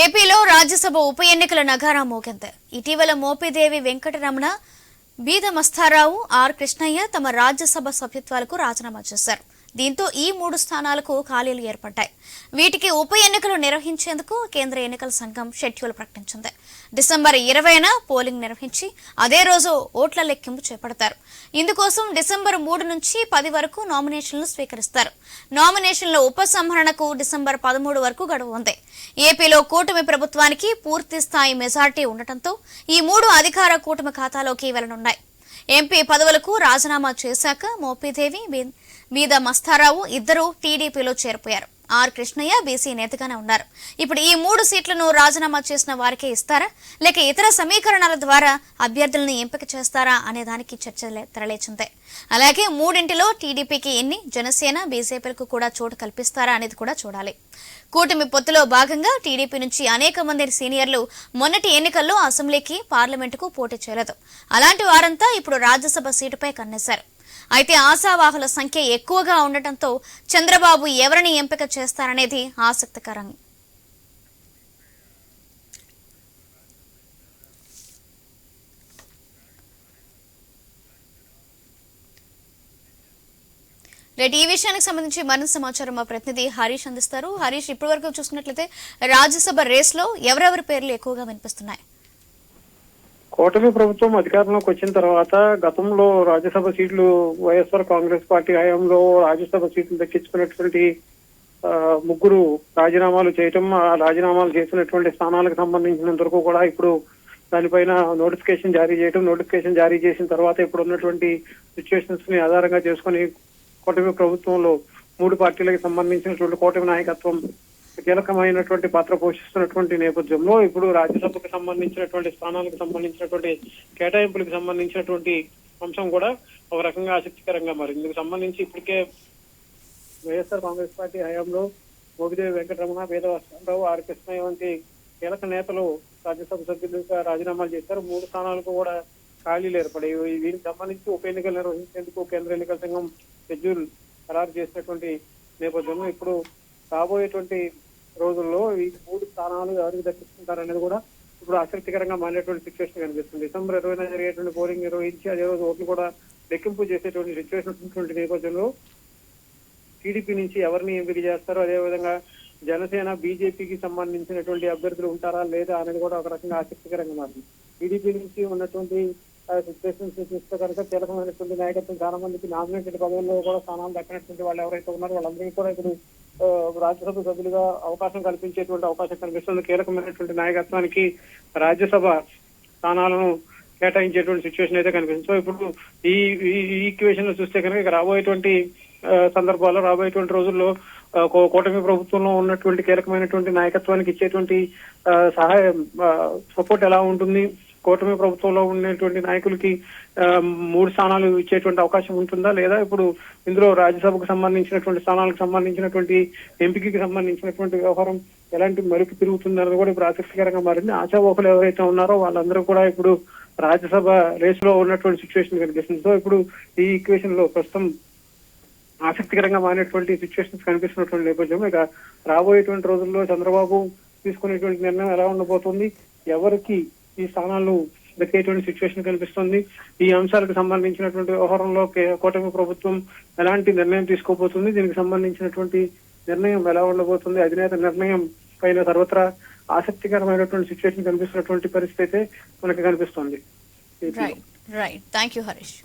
ఏపీలో రాజ్యసభ ఉప ఎన్నికల నగారా మోగింది. ఇటీవల మోపిదేవి వెంకటరమణ బీదమస్తారావు ఆర్ కృష్ణయ్య తమ రాజ్యసభ సభ్యత్వాలకు రాజీనామా చేశారు. దీంతో ఈ మూడు స్థానాలకు ఖాళీలు ఏర్పడ్డాయి. వీటికి ఉప ఎన్నికలు నిర్వహించేందుకు కేంద్ర ఎన్నికల సంఘం షెడ్యూల్ ప్రకటించింది. డిసెంబర్ ఇరవైన పోలింగ్ నిర్వహించి అదే రోజు ఓట్ల లెక్కింపు చేపడతారు. ఇందుకోసం డిసెంబర్ మూడు నుంచి పది వరకు నామినేషన్లు స్వీకరిస్తారు. నామినేషన్ల ఉపసంహరణకు డిసెంబర్ పదమూడు వరకు గడువు ఉంది. ఏపీలో కూటమి ప్రభుత్వానికి పూర్తి స్థాయి మెజార్టీ ఉండటంతో ఈ మూడు అధికార కూటమి ఖాతాలోకి వెళ్ళనున్నాయి. ఎంపీ పదవులకు రాజీనామా చేశాక మోపిదేవి మీద మస్తారావు ఇద్దరు టీడీపీలో చేరిపోయారు. ఆర్ కృష్ణయ్య బీసీ నేతగానే ఉన్నారు. ఇప్పుడు ఈ మూడు సీట్లను రాజీనామా చేసిన వారికే ఇస్తారా? లేక ఇతర సమీకరణాల ద్వారా అభ్యర్థులను ఎంపిక చేస్తారా అనే దానికి చర్చ లే- తెరలేచింది. అలాగే మూడింటిలో టీడీపీకి ఎన్ని? జనసేన బీజేపీలకు కూడా చోటు కల్పిస్తారా అనేది కూడా చూడాలి. కూటమి పొత్తులో భాగంగా టీడీపీ నుంచి అనేక మంది సీనియర్లు మొన్నటి ఎన్నికల్లో అసెంబ్లీకి పార్లమెంటుకు పోటీ చేయలేదు. అలాంటి వారంతా ఇప్పుడు రాజ్యసభ సీటుపై కన్నేశారు. అయితే ఆశావాహుల సంఖ్య ఎక్కువగా ఉండటంతో చంద్రబాబు ఎవరిని ఎంపిక చేస్తారనేది ఆసక్తికరం రేటు ఈ విషయానికి సంబంధించి మరింత సమాచారం మా ప్రతినిధి హరీష్ అందిస్తారు. హరీష్ ఇప్పటి వరకు చూసుకున్నట్లయితే రాజ్యసభ రేస్లో ఎవరెవరి పేర్లు ఎక్కువగా వినిపిస్తున్నాయి? కూటమి ప్రభుత్వం అధికారంలోకి వచ్చిన తర్వాత గతంలో రాజ్యసభ సీట్లు వైఎస్ఆర్ కాంగ్రెస్ పార్టీ హయాంలో రాజ్యసభ సీట్లు దక్కించుకున్నటువంటి ముగ్గురు రాజీనామాలు చేయటం ఆ రాజీనామాలు చేసినటువంటి స్థానాలకు సంబంధించినంత వరకు కూడా ఇప్పుడు దానిపైన నోటిఫికేషన్ జారీ చేయటం నోటిఫికేషన్ జారీ చేసిన తర్వాత ఇప్పుడు ఉన్నటువంటి సిచ్యువేషన్స్ని ఆధారంగా చేసుకుని కూటమి ప్రభుత్వంలో మూడు పార్టీలకు సంబంధించినటువంటి కూటమి నాయకత్వం కీలకమైనటువంటి పాత్ర పోషిస్తున్నటువంటి నేపథ్యంలో ఇప్పుడు రాజ్యసభకు సంబంధించినటువంటి స్థానాలకు సంబంధించినటువంటి కేటాయింపులకు సంబంధించినటువంటి అంశం కూడా ఒక రకంగా ఆసక్తికరంగా మారింది. ఇందుకు సంబంధించి ఇప్పటికే వైఎస్ఆర్ కాంగ్రెస్ పార్టీ హయాంలో మోగిదేవి వెంకటరమణ వేదవసరావు ఆర్ కృష్ణయ్య వంటి కీలక నేతలు రాజ్యసభ సభ్యులుగా రాజీనామాలు చేశారు. మూడు స్థానాలకు కూడా ఖాళీలు ఏర్పడాయి. దీనికి సంబంధించి ఉప ఎన్నికలు నిర్వహించేందుకు కేంద్ర ఎన్నికల సంఘం షెడ్యూల్ ఖరారు చేసినటువంటి నేపథ్యంలో ఇప్పుడు రాబోయేటువంటి రోజుల్లో ఈ మూడు స్థానాలు ఎవరికి దక్కించుకుంటారనేది కూడా ఇప్పుడు ఆసక్తికరంగా మారినటువంటి సిచ్యువేషన్ కనిపిస్తుంది. డిసెంబర్ ఇరవై జరిగేటువంటి పోలింగ్ నిర్వహించి అదే రోజు ఓట్లు కూడా లెక్కింపు చేసేటువంటి సిచ్యువేషన్ ఉన్నటువంటి నేపథ్యంలో టీడీపీ నుంచి ఎవరిని ఎంపిక చేస్తారో అదేవిధంగా జనసేన బీజేపీకి సంబంధించినటువంటి అభ్యర్థులు ఉంటారా లేదా అనేది కూడా ఒక రకంగా ఆసక్తికరంగా మారింది. టీడీపీ నుంచి ఉన్నటువంటి సిచ్యువేషన్స్ చూస్తే కనుక కీలకమైనటువంటి నాయకత్వం చాలా మందికి నామినేటెడ్ పదవుల్లో కూడా స్థానాలు దక్కినటువంటి వాళ్ళు ఎవరైతే ఉన్నారో వాళ్ళందరికీ కూడా ఇప్పుడు రాజ్యసభ సభ్యులుగా అవకాశం కల్పించేటువంటి అవకాశం కనిపిస్తుంది కీలకమైనటువంటి నాయకత్వానికి రాజ్యసభ స్థానాలను కేటాయించేటువంటి సిచ్యువేషన్ అయితే కనిపిస్తుంది. సో ఇప్పుడు ఈ ఈ ఈక్వేషన్లో చూస్తే కనుక రాబోయేటువంటి సందర్భాల్లో రాబోయేటువంటి రోజుల్లో కూటమి ప్రభుత్వంలో ఉన్నటువంటి కీలకమైనటువంటి నాయకత్వానికి ఇచ్చేటువంటి సహాయం సపోర్ట్ ఎలా ఉంటుంది? కూటమి ప్రభుత్వంలో ఉన్నటువంటి నాయకులకి మూడు స్థానాలు ఇచ్చేటువంటి అవకాశం ఉంటుందా? లేదా ఇప్పుడు ఇందులో రాజ్యసభకు సంబంధించినటువంటి స్థానాలకు సంబంధించినటువంటి ఎంపికకి సంబంధించినటువంటి వ్యవహారం ఎలాంటి మలుపు తిరుగుతుందన్నది కూడా ఇప్పుడు ఆసక్తికరంగా మారింది. ఆశావోహులు ఎవరైతే ఉన్నారో వాళ్ళందరూ కూడా ఇప్పుడు రాజ్యసభ రేసులో ఉన్నటువంటి సిచ్యువేషన్ కనిపిస్తుంది. సో ఇప్పుడు ఈ ఈక్వేషన్లో ప్రస్తుతం ఆసక్తికరంగా మారినటువంటి సిచ్యువేషన్స్ కనిపిస్తున్నటువంటి నేపథ్యంలో ఇక రాబోయేటువంటి రోజుల్లో చంద్రబాబు తీసుకునేటువంటి నిర్ణయం ఎలా ఉండబోతుంది? ఎవరికి ఈ స్థానాలు దక్కేటువంటి సిచ్యువేషన్ కనిపిస్తుంది. ఈ అంశాలకు సంబంధించినటువంటి వ్యవహారంలో కూటమి ప్రభుత్వం ఎలాంటి నిర్ణయం తీసుకోబోతుంది? దీనికి సంబంధించినటువంటి నిర్ణయం ఎలా ఉండబోతుంది? అధినేత నిర్ణయం పైన సర్వత్రా ఆసక్తికరమైనటువంటి సిచ్యువేషన్ కనిపిస్తున్నటువంటి పరిస్థితి అయితే మనకి కనిపిస్తుంది. Right right thank you Harish